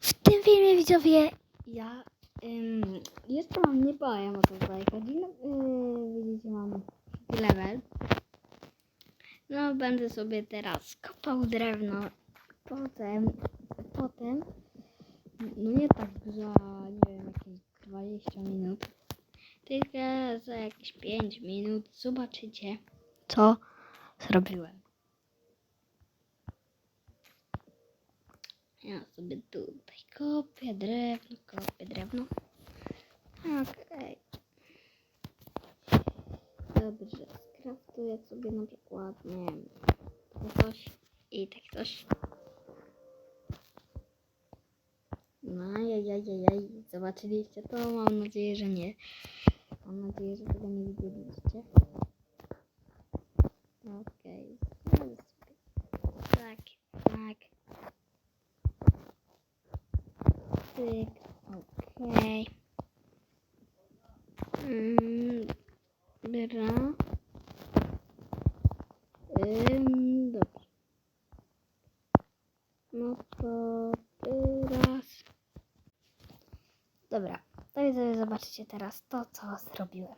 W tym filmie widzowie ja ym, jeszcze mam nie powiem o. No, yy, widzicie mam level. No będę sobie teraz kopał drewno. Potem, potem, no nie tak za nie wiem jakieś 20 minut. Tylko za jakieś 5 minut zobaczycie co zrobiłem. Ja sobie tutaj kopię drewno, kopię drewno. Okej. Dobrze, skraftuję sobie na przykład, nie wiem, coś i takie coś. No, jajajajaj, zobaczyliście to? Mam nadzieję, że nie. Mam nadzieję, że tego nie widzieliście. Okej, okay. tak, tak. Cyk, okej. Mm, Dobra. Ym, dobrze. No to teraz... Dobra, to zobaczycie teraz to, co zrobiłem.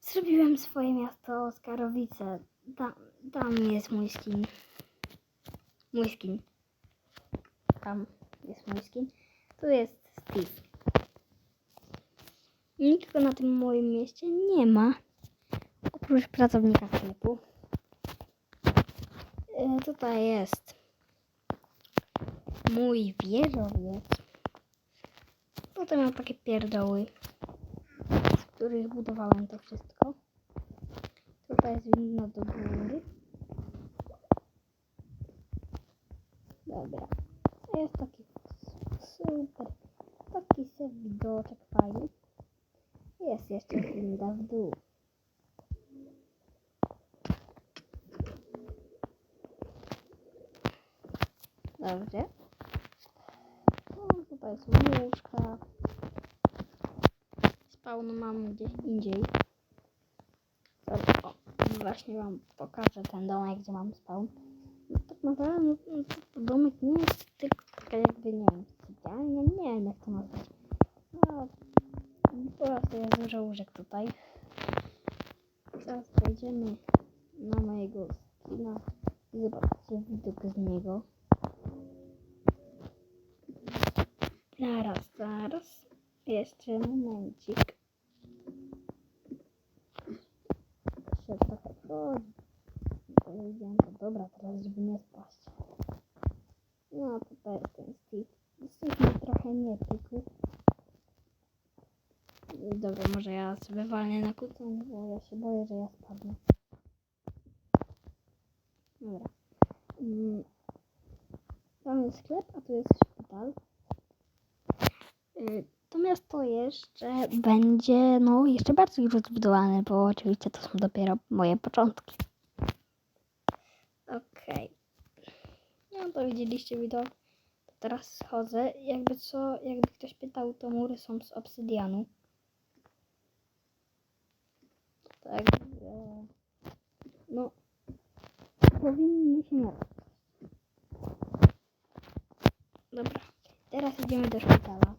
Zrobiłem swoje miasto Oskarowice. Tam, tam jest mój skin. Mój skin. Tam jest mój skin. Tu jest Steve. Nikogo na tym moim mieście nie ma. Oprócz pracownika sklepu. E, tutaj jest mój wieżowiec. Tutaj mam takie pierdoły, z których budowałem to wszystko. Tutaj jest winno do góry. Dobra. Jest taki super, taki sobie widoczek fajny. Jest jeszcze winda w dół. Dobrze. No, są łóżka. Spawn mam gdzieś indziej. O, właśnie wam pokażę ten domek, gdzie mam spawn. No, tak naprawdę no, no, domek nie jest tylko taka jakby, nie wiem, sypialnia, nie wiem jak to nazwać. No, po prostu jest dużo łóżek tutaj. Teraz przejdziemy na mojego skina i zobaczcie widok z niego. Zaraz, zaraz. Jeszcze momencik. Jeszcze trochę chodzi. Powiedziałem, to dobra, teraz żeby nie spaść. No tutaj jest ten Steve. Steve mi trochę nie pykł. Dobra, może ja sobie walnę na kucę, bo ja się boję, że ja spadnę. Dobra. Mm. Jest sklep, a tu jest szpital. Y, To miasto jeszcze będzie, no, jeszcze bardziej rozbudowane, bo oczywiście to są dopiero moje początki. Okej. No to widzieliście widok. To teraz schodzę. Jakby co, jakby ktoś pytał, to mury są z obsydianu. Także, no, powinny się nie Dobra, teraz idziemy do szpitala.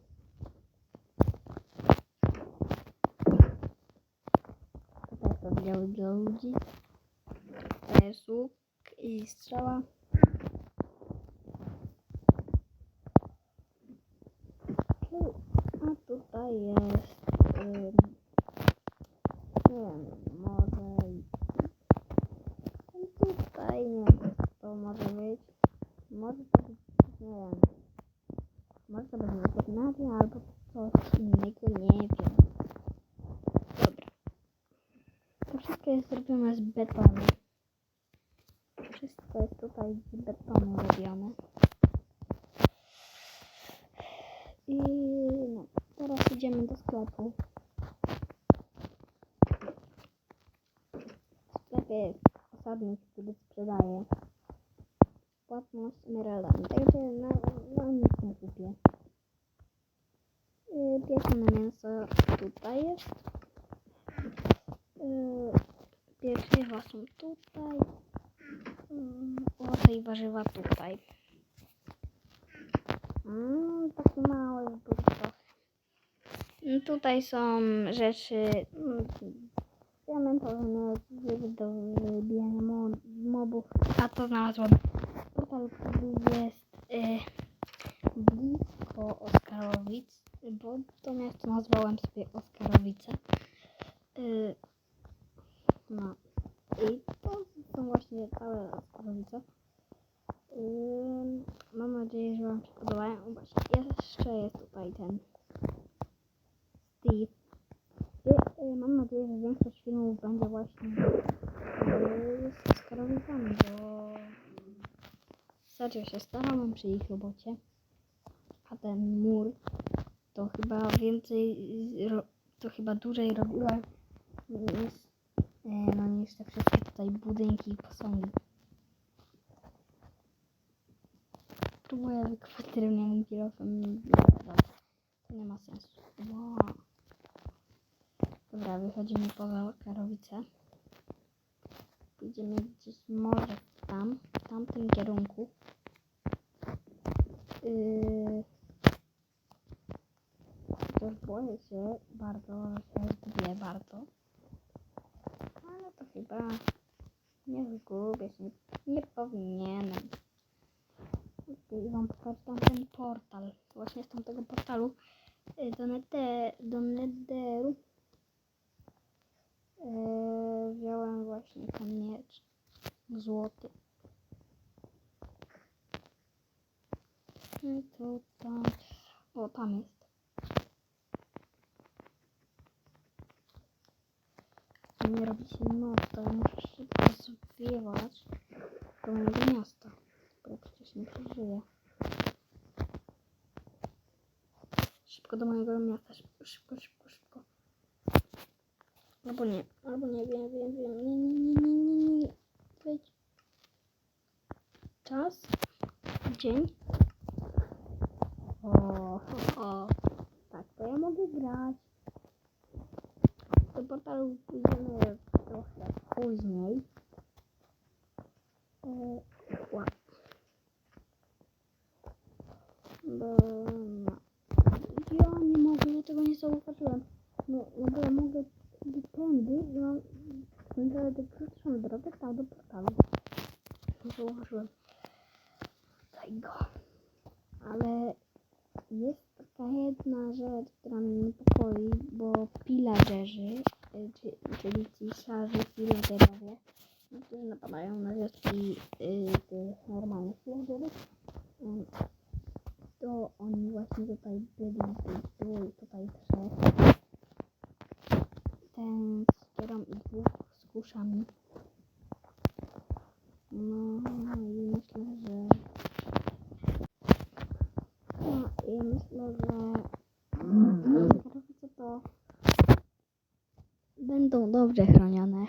Tutaj są dla ludzi. Tutaj jest łuk i strzała. Tu, a tutaj jest, ym, nie wiem, może i- tutaj nie wiem, co to może być. Może to być, nie wiem. Może to być weterynaria albo coś innego, nie wiem. Dobra. To wszystko jest zrobione z betonu. Jest tutaj z betonu robione. I no, teraz idziemy do sklepu. W sklepie jest osadnik, który sprzedaje płatność emeraldami. Także na, na nic nie kupię. Yy, Pieczone mięso tutaj jest. Yy, Pieczywa są tutaj. Owoce i warzywa tutaj. Mm, taki mały trochę. Mm, Tutaj są rzeczy mm, diamentowe, no, do wybijania mo- mobów. A to znalazłam który jest y, blisko Oskarowic, bo to miasto nazwałem sobie Oskarowice. Y, no i to są właśnie całe Oskarowice. Ym, Mam nadzieję, że Wam się podobają. O, Właśnie jeszcze jest tutaj ten Steve. I, y, mam nadzieję, że większość filmów będzie właśnie y, z Oscarowicami, bo serio się starałem przy ich robocie. A ten mur to chyba więcej, to chyba dłużej robiłem niż, y, no, niż te wszystkie tutaj budynki i posągi. Próbuję wykopać drewnianym nie ma sensu. Wow. Dobra, wychodzimy poza Karowice. Idziemy gdzieś może tam, w tamtym kierunku. Yy... Chociaż boję się bardzo, że się zgubię bardzo. Ale to chyba nie zgubię się, nie, nie powinienem. I wam pokażę ten portal. Właśnie z tamtego portalu y, do, nete, do Nederu yy, wziąłem właśnie ten miecz złoty. I to tam, o tam jest. Nie robi się noc, to muszę szybko zwiewać do mojego miasta. Bo przecież nie przeżyję. Szybko do mojego miasta, szybko, szybko, szybko, szybko. Albo nie, albo nie, wiem, wiem, wiem. Nie, nie, nie, nie, nie, nie. Wejdź. Czas. Dzień. O, o, o. Tak, to ja mogę grać. Do portalu pójdziemy trochę później. E, ła. Bo no. Ja nie mogę, ja tego nie zauważyłem. No, no bo ja mogę iść tędy i mam będę krótszą drogę tam do portalu. Nie zauważyłem tego. Ale jest taka jedna rzecz, która mnie niepokoi, bo pillagerzy, y, czy- czyli ci szarzy pillagerowie, no, którzy napadają na wioski y, tych normalnych pillagerów, ym, to oni właśnie tutaj byli, byli tutaj trzech. Ten z kierą i dwóch z kuszami. No i myślę, że no i myślę, że to będą dobrze chronione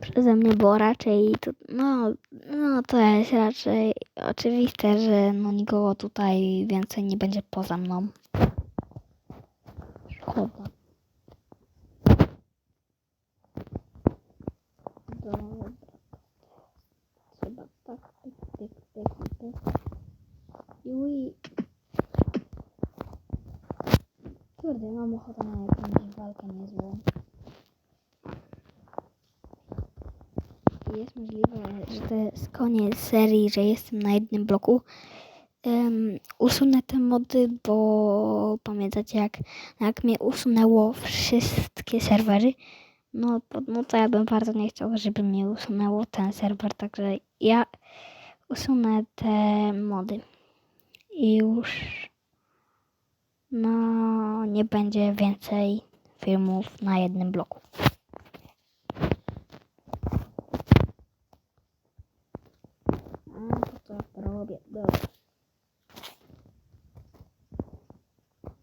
przeze mnie, bo raczej to, no, no to jest raczej oczywiste, że no nikogo tutaj więcej nie będzie poza mną. Szkoda. Dobra. Trzeba tak, pyk, pyk, pyk, pyk. I ui. Kurde, mam ochotę na jakąś walkę niezłą. Jest możliwe, że to jest koniec serii, że jestem na jednym bloku. Um, usunę te mody, bo pamiętacie jak, jak mnie usunęło wszystkie serwery, no to, no to ja bym bardzo nie chciał, żeby mnie usunęło ten serwer, także ja usunę te mody i już no nie będzie więcej filmów na jednym bloku. A to co ja to robię? Dobra.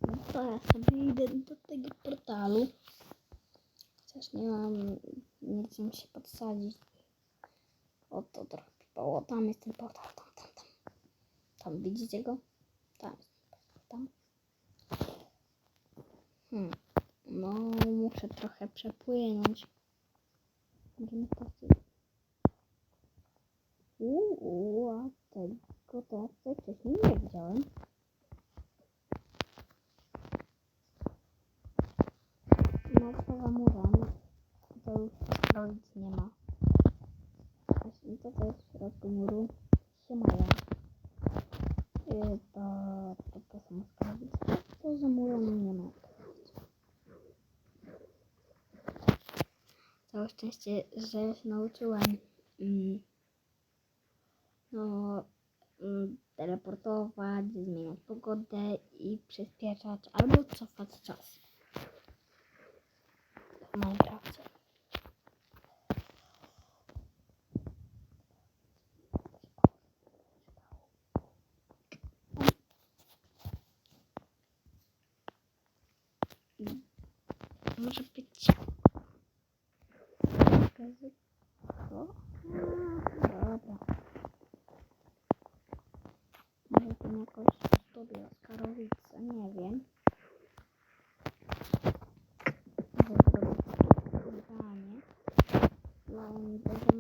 No to ja sobie idę do tego portalu. Chociaż nie mam nic im się podsadzić. O to trochę o tam jest ten portal, tam, tam, tam. Tam widzicie go? Tam jest tam. Hmm. No, muszę trochę przepłynąć. Możemy patrzeć. Uuu, ja tutaj wcześniej nie widziałem. No poza murem to już rodzic nie ma. Właśnie to co jest w środku muru się maja. Y, To, to, to są skarbnice. To za murem nie ma. Całe szczęście, że się nauczyłem mm, no, mm, teleportować, zmieniać pogodę i przyspieszać albo cofać czas. W Minecrafcie. 嗯，你在干？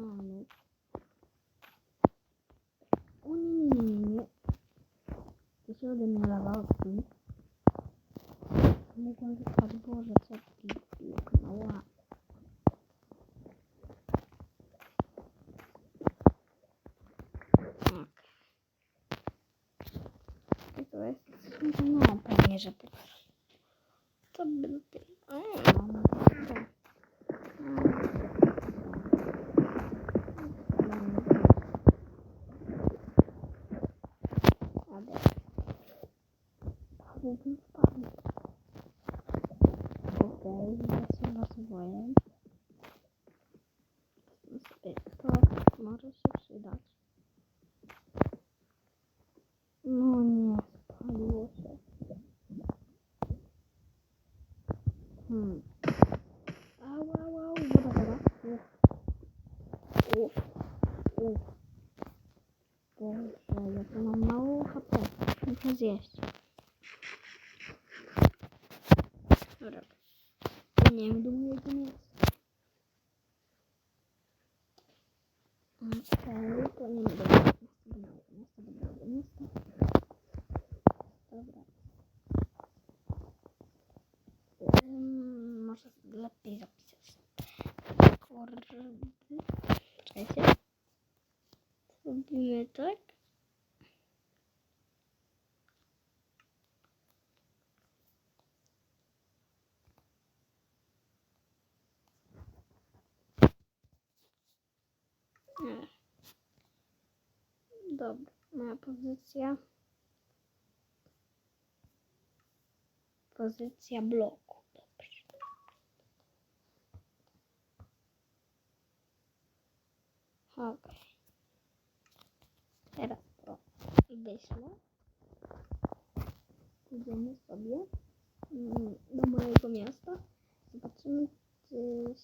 Zjeść. Dobra. Nie wiem, długo to jest. Okej, to nie będę miasta dobrego, miasta. Dobra. Ym, może lepiej zapisać. Kordy. Czekajcie. Zrobimy tak. Nie. Dobra, moja pozycja. Pozycja bloku. Dobrze. Okej. Teraz to wyślę. Idziemy sobie mm, do mojego miasta. Zobaczymy, czy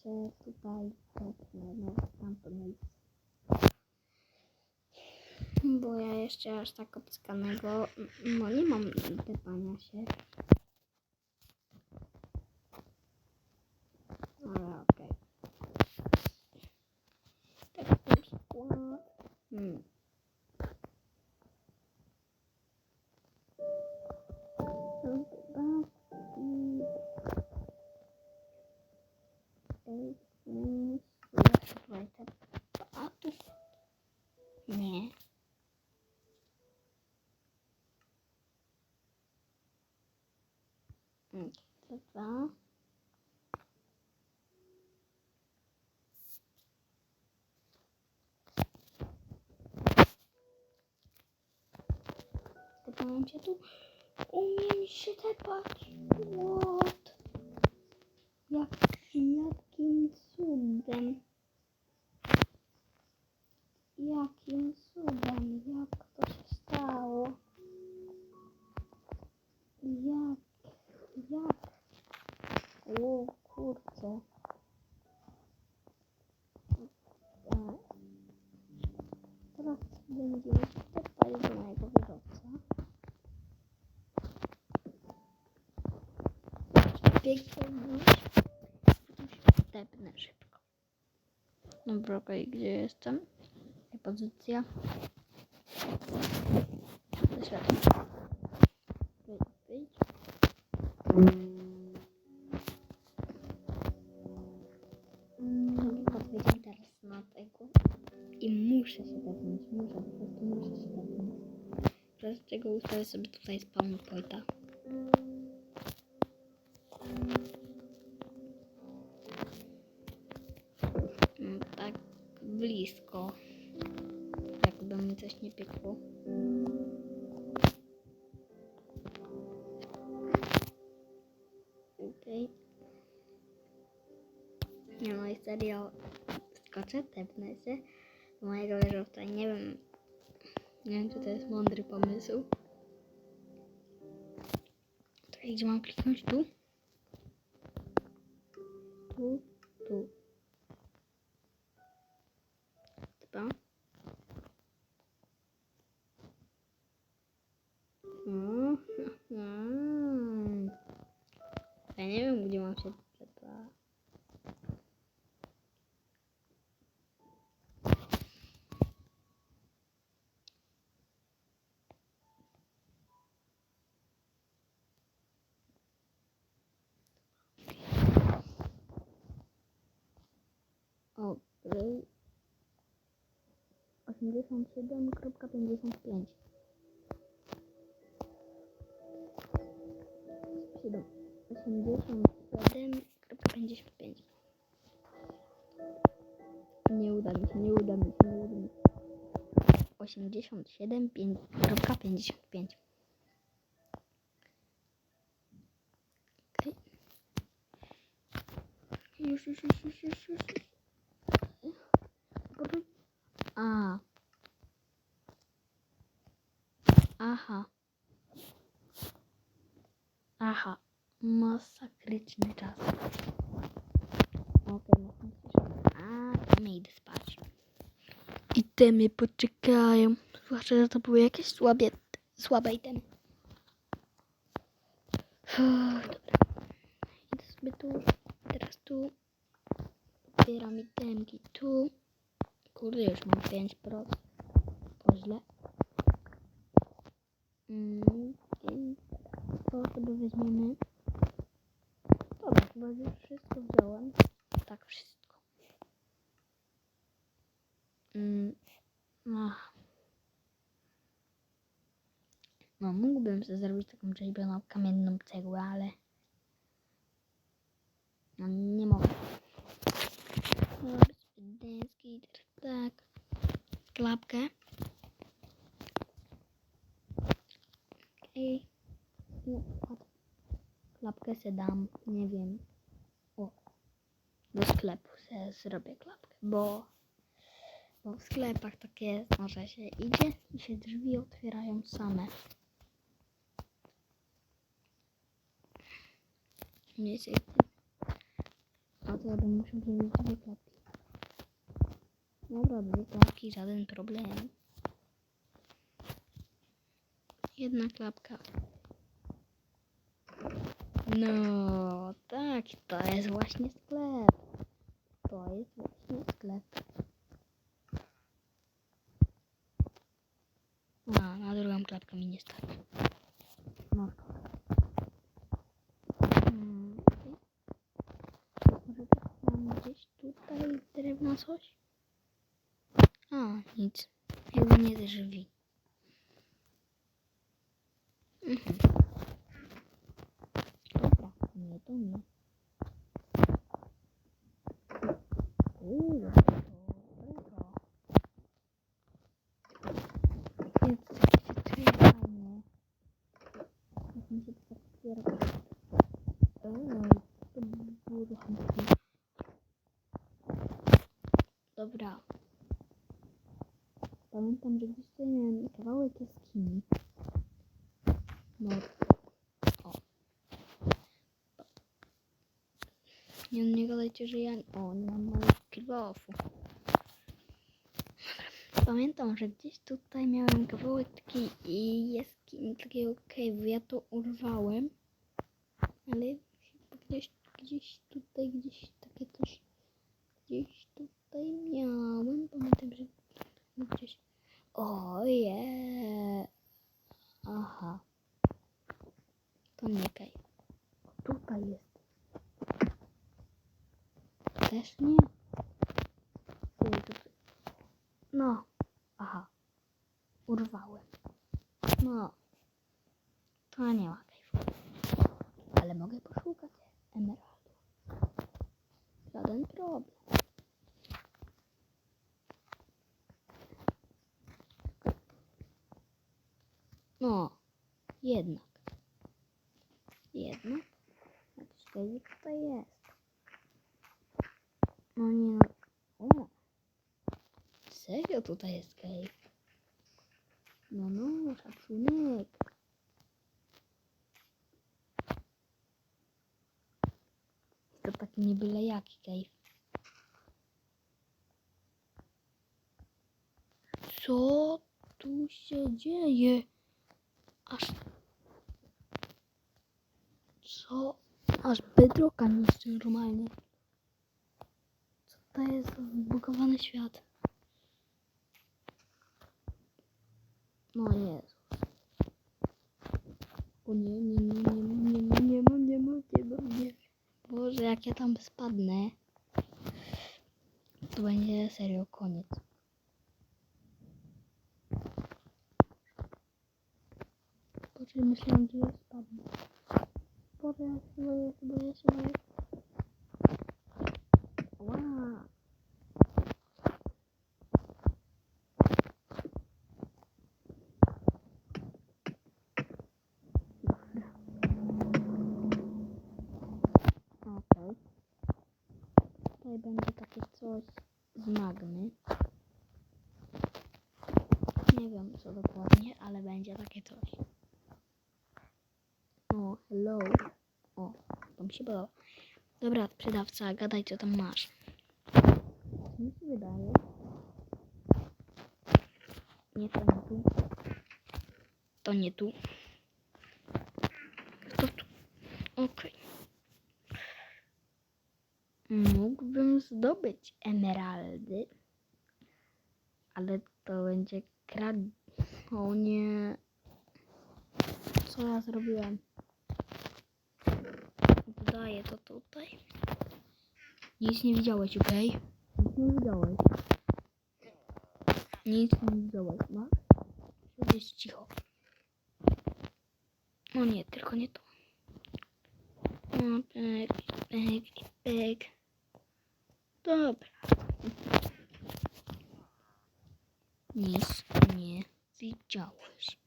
się tutaj tepnę. No, tamto miejsce. Bo ja jeszcze aż tak obskanego, no nie mam tepania się. Tepałem się tu. Umiem się tepać. What? Jak, jakim cudem? wyciągnąć. Potem się wdepnę szybko. No, Dobra, okej, gdzie jestem? Jaka Pozycja. Doświadczam. Wyjdź. Odpowiedziałam teraz na tego. I muszę się depnąć, muszę, po prostu muszę się depnąć. Teraz tego ustawię sobie tutaj spawn pointa. Piekło. Okej. Nie no i serio skoczę, tepnę się do mojego wieżowca. Nie wiem, nie wiem czy to jest mądry pomysł. Tutaj gdzie mam kliknąć? Tu? Tu, tu. Dobra. Mm, mm. Ja mam się. Okej. 87.55 Siedem. 87.55 Nie uda mi się, nie uda mi się, nie uda mi się. 87.55 Okej. Już, już, już, już, już, już. A. Aha. Aha. Masakryczny czas. Okej, A, my idę spać. Itemy poczekają. Zwłaszcza, że to były jakieś słabie, słabe itemy. Uff, Dobra. Idę sobie tu. Teraz tu. Zbieram itemki tu. Kurde, już mam 5%. To źle. Mm, i to sobie weźmiemy. Dobra, chyba już wszystko wziąłem. Tak, wszystko. Mm, ach. No, mógłbym rzeźbioną kamienną cegłę, ale... No, nie mogę. Deski, tak. Klapkę. Okej. No, patrz. Klapkę se dam, nie wiem. O. Do sklepu se zrobię klapkę, bo, bo w sklepach tak jest, no, że się idzie i się drzwi otwierają same. Nie się A to ja bym musiał zrobić dwie klapki. Dobra, dwie klapki, żaden problem. Jedna klapka. No, tak, to jest właśnie sklep. To jest właśnie sklep. A, na drugą klapkę mi nie stać. Coś? A, nic. Jakby nie. Mhm. Dobra. Pamiętam, że gdzieś tutaj miałem kawałek jaskini. No. O. Nie, nie gadajcie, że ja... O, nie mam mojego kiloffu. Pamiętam, że gdzieś tutaj miałem kawałek takiej jaskini, takiego cave'u. Ja to urwałem. Ale gdzieś, gdzieś tutaj, gdzieś takie coś... Gdzieś tutaj miałem. Pamiętam, że gdzieś... Oje. Aha. To nie. Tutaj jest. Też nie. Ej, tutaj. No. Aha. urwałem. No, to nie ma kajfu. Ale mogę poszukać emeraldu. Żaden problem. No, jednak. Jednak. Jakiś kajwik tutaj jest. No nie no. O. Serio tutaj jest cave. No no, szacunek. To taki nie byle jaki cave. Co tu się dzieje? Aż... Co? Aż bedroka niszczy normalnie. Co to jest zbugowany świat? No Jezus. O nie, nie, nie, nie, nie, nie, nie, ma, nie, ma, nie, ma, nie. Boże, jak ja tam spadnę, to będzie serio koniec. Boże, myślałem, że ja spadnę. Boże, ja się boję, ja się boję, ja się boję. Wow. Okej. Tutaj będzie takie coś z magmy. Nie wiem co dokładnie, ale będzie takie coś. O, hello. O, to mi się podoba. Dobra, sprzedawca, gadaj co tam masz. Mi się wydaje? Nie, to nie tu. To nie tu. To tu. Okej. Mógłbym zdobyć emeraldy, ale to będzie krad... O nie. Co ja zrobiłem? Daję to tutaj. Nic nie widziałeś, okej? Nic nie widziałeś. Nic nie widziałeś, masz? Jest cicho. O nie, tylko nie to. O, pyk, pyk, pyk. Dobra. Nic nie widziałeś.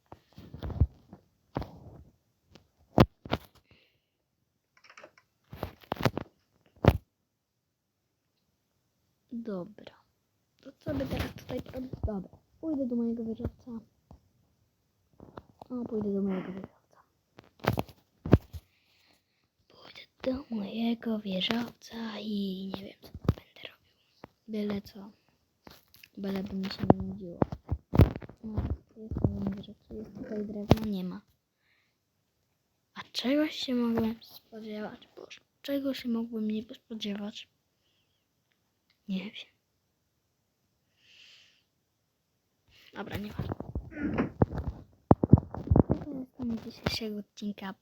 Dobra. To co by teraz tutaj robić? Dobra. Pójdę do mojego wieżowca. O, pójdę do mojego wieżowca. Pójdę do mojego wieżowca i nie wiem co. Byle co. Byle by mi się nie nudziło. No, jest moim wieżowcu, jest tutaj drewno, nie ma. A czegoś się mogłem spodziewać? Boże, czego się mogłem nie spodziewać? Nie wiem. Dobra, nie ma. To jest koniec dzisiejszego odcinka.